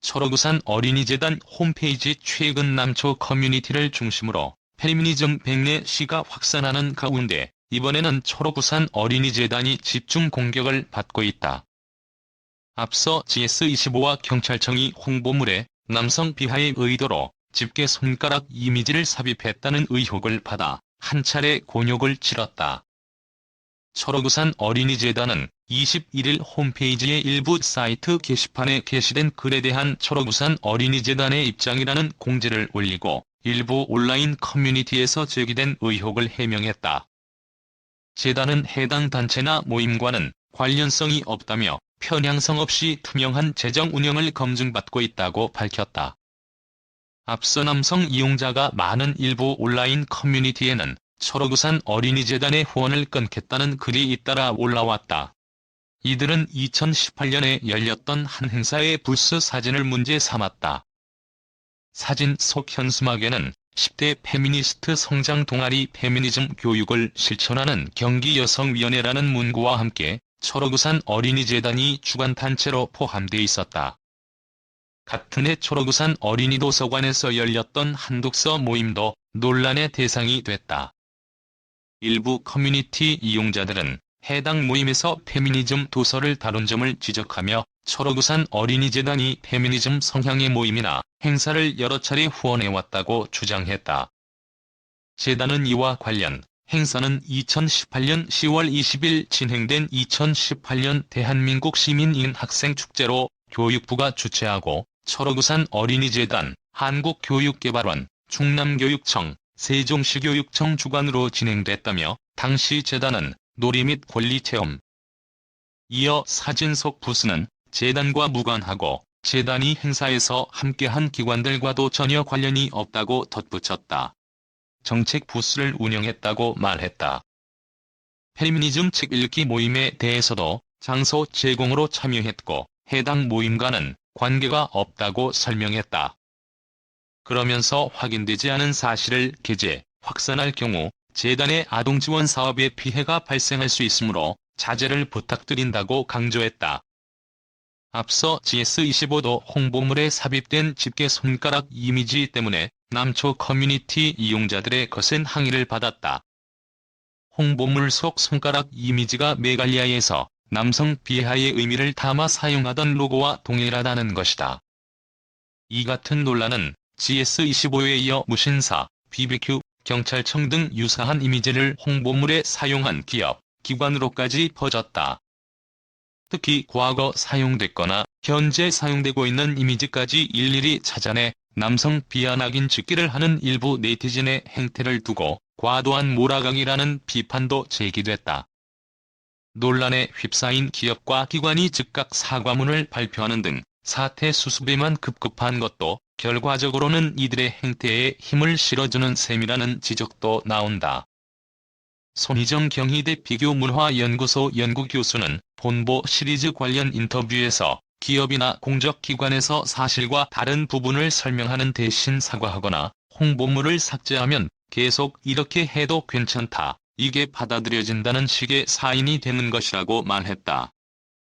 철원구산 어린이재단 홈페이지 최근 남초 커뮤니티를 중심으로 페미니즘 백내 시가 확산하는 가운데 이번에는 철원구산 어린이재단이 집중 공격을 받고 있다. 앞서 GS25와 경찰청이 홍보물에 남성 비하의 의도로 집게 손가락 이미지를 삽입했다는 의혹을 받아 한 차례 곤욕을 치렀다. 철원구산 어린이재단은 21일 홈페이지의 일부 사이트 게시판에 게시된 글에 대한 철원구산 어린이재단의 입장이라는 공지를 올리고 일부 온라인 커뮤니티에서 제기된 의혹을 해명했다. 재단은 해당 단체나 모임과는 관련성이 없다며 편향성 없이 투명한 재정 운영을 검증받고 있다고 밝혔다. 앞서 남성 이용자가 많은 일부 온라인 커뮤니티에는 철원구산 어린이재단의 후원을 끊겠다는 글이 잇따라 올라왔다. 이들은 2018년에 열렸던 한 행사의 부스 사진을 문제 삼았다. 사진 속 현수막에는 10대 페미니스트 성장 동아리 페미니즘 교육을 실천하는 경기여성위원회라는 문구와 함께 철원구산 어린이재단이 주관단체로 포함돼 있었다. 같은 해 철원구산 어린이도서관에서 열렸던 한독서 모임도 논란의 대상이 됐다. 일부 커뮤니티 이용자들은 해당 모임에서 페미니즘 도서를 다룬 점을 지적하며 철원구산 어린이재단이 페미니즘 성향의 모임이나 행사를 여러 차례 후원해왔다고 주장했다. 재단은 이와 관련 행사는 2018년 10월 20일 진행된 2018년 대한민국 시민인 학생축제로 교육부가 주최하고 철원구산 어린이재단, 한국교육개발원, 충남교육청, 세종시교육청 주관으로 진행됐다며 당시 재단은 놀이 및 권리 체험. 이어 사진 속 부스는 재단과 무관하고 재단이 행사에서 함께한 기관들과도 전혀 관련이 없다고 덧붙였다. 정책 부스를 운영했다고 말했다. 페미니즘 책 읽기 모임에 대해서도 장소 제공으로 참여했고 해당 모임과는 관계가 없다고 설명했다. 그러면서 확인되지 않은 사실을 게재, 확산할 경우 재단의 아동 지원 사업에 피해가 발생할 수 있으므로 자제를 부탁드린다고 강조했다. 앞서 GS25도 홍보물에 삽입된 집게 손가락 이미지 때문에 남초 커뮤니티 이용자들의 거센 항의를 받았다. 홍보물 속 손가락 이미지가 메갈리아에서 남성 비하의 의미를 담아 사용하던 로고와 동일하다는 것이다. 이 같은 논란은 GS25에 이어 무신사, BBQ, 경찰청 등 유사한 이미지를 홍보물에 사용한 기업, 기관으로까지 퍼졌다. 특히 과거 사용됐거나 현재 사용되고 있는 이미지까지 일일이 찾아내 남성 비하낙인 짓기를 하는 일부 네티즌의 행태를 두고 과도한 몰아가기라는 비판도 제기됐다. 논란에 휩싸인 기업과 기관이 즉각 사과문을 발표하는 등 사태 수습에만 급급한 것도 결과적으로는 이들의 행태에 힘을 실어주는 셈이라는 지적도 나온다. 손희정 경희대 비교문화연구소 연구교수는 본보 시리즈 관련 인터뷰에서 기업이나 공적기관에서 사실과 다른 부분을 설명하는 대신 사과하거나 홍보물을 삭제하면 계속 이렇게 해도 괜찮다. 이게 받아들여진다는 식의 사인이 되는 것이라고 말했다.